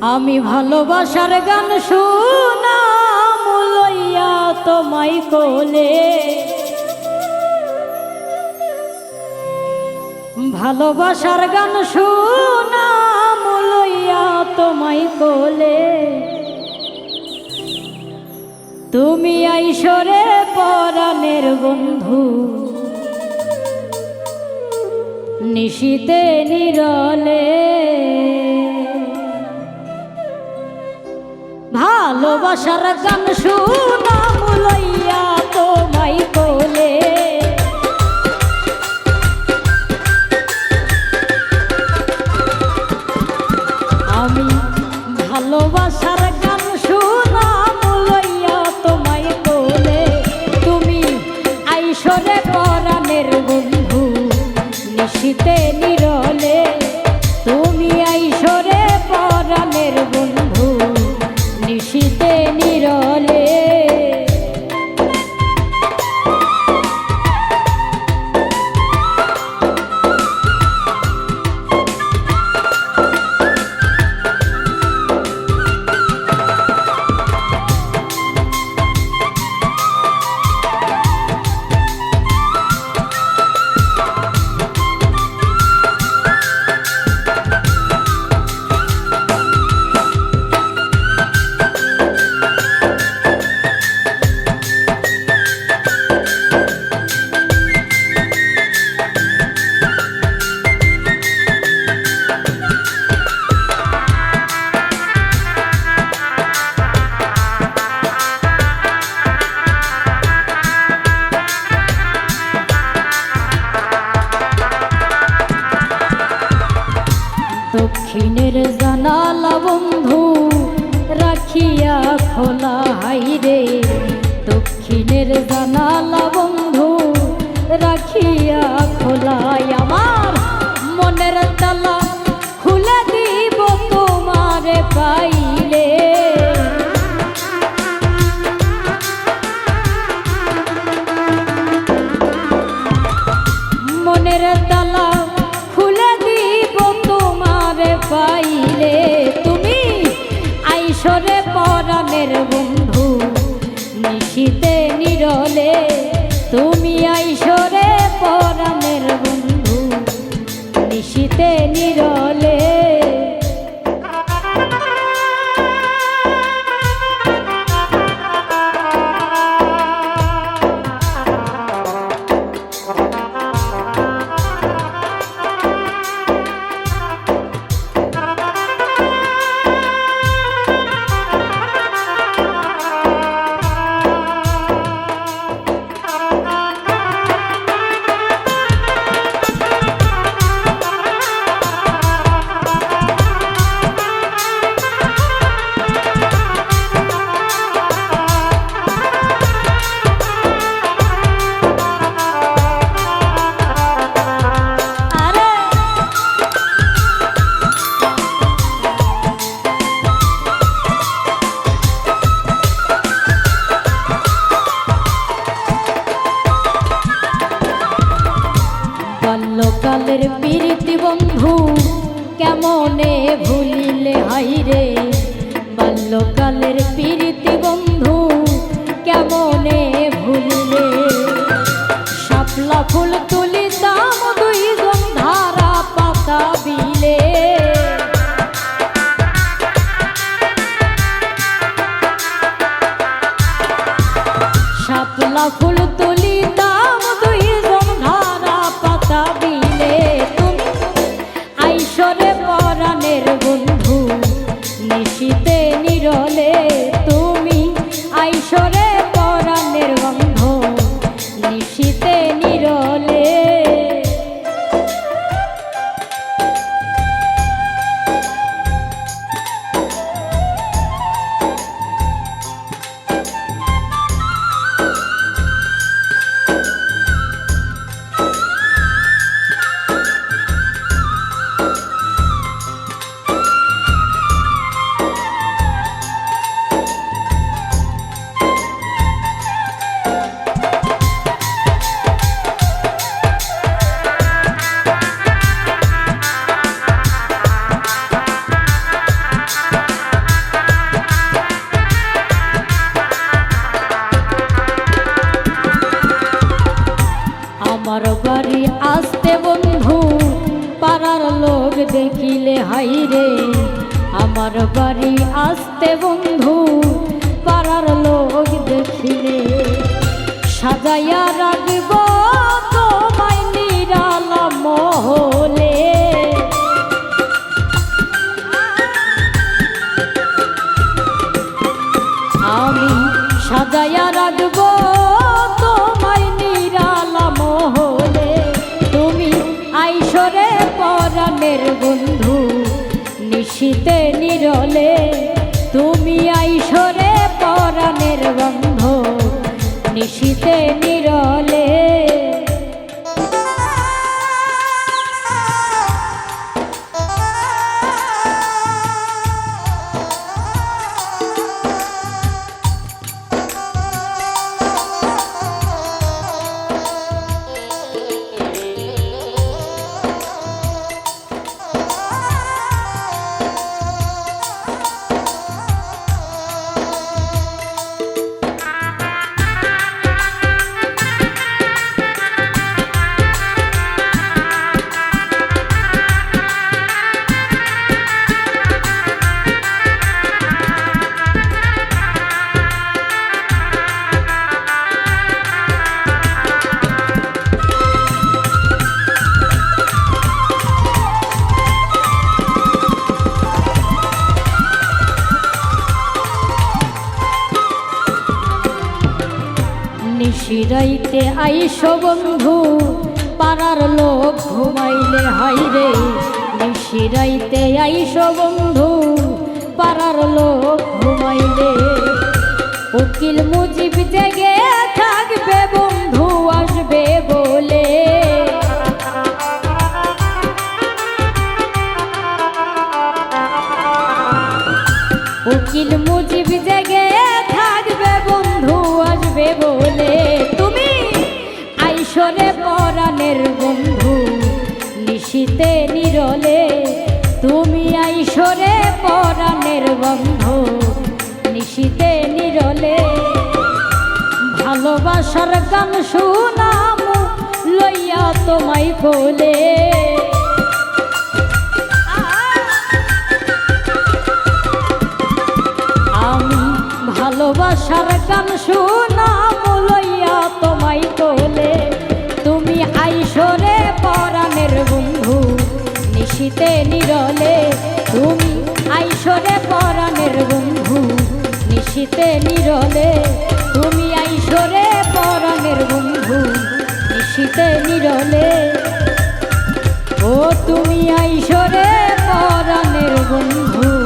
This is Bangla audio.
আমি ভালোবাসার গান শুনাম লইয়া তোমায় কোলে। ভালোবাসার গান শুনাম লইয়া তোমায় কোলে। তুমি আইসরে পরাণের বন্ধু। নিশিতে নিরলে। ভালোবাসার গান শুনাম লইয়া তোমায় কোলে। নিরলে দক্ষিণের জানালা বন্ধু রাখিয়া খোলা হাইরে দক্ষিণের জানালা তুমি আইসরে কেমনে ভুলিলে হাইরে বাল্যকালের প্রীতি বন্ধু কেমনে ভুলিলে? শাপলা ফুল তুলিতাম আমার বাড়ি আসতে বন্ধু, পাড়ার লোক দেখিলে হাই রে। আমার বাড়ি আসতে বন্ধু, পাড়ার লোক দেখিলে। সাজাইয়া রাখব সাজাইয়া রাখব তোমায় বন্ধু নিশীতে নিরলে তুমি আইসরে নিশিরাইতে আইস বন্ধু, পাড়ার লোক ঘুমাইলে হাইরে নিশিরাইতে আইস বন্ধু, পাড়ার লোক ঘুমাইলে। উকিল মুজিব জেগে থাকবে বন্ধু, আসবে বলে। উকিল মুজিব নিশীতে নিরলে তুমি আইসরে পরাণের বন্ধ নিশিতে নিরলে। ভালোবাসার গান শুনাম লইয়া তোমায় কোলে নিরলে নিরলে তুমি আইসরে পরমের বন্ধু নিশিতে নিরলে। ও তুমি আইসরে পরমের বন্ধু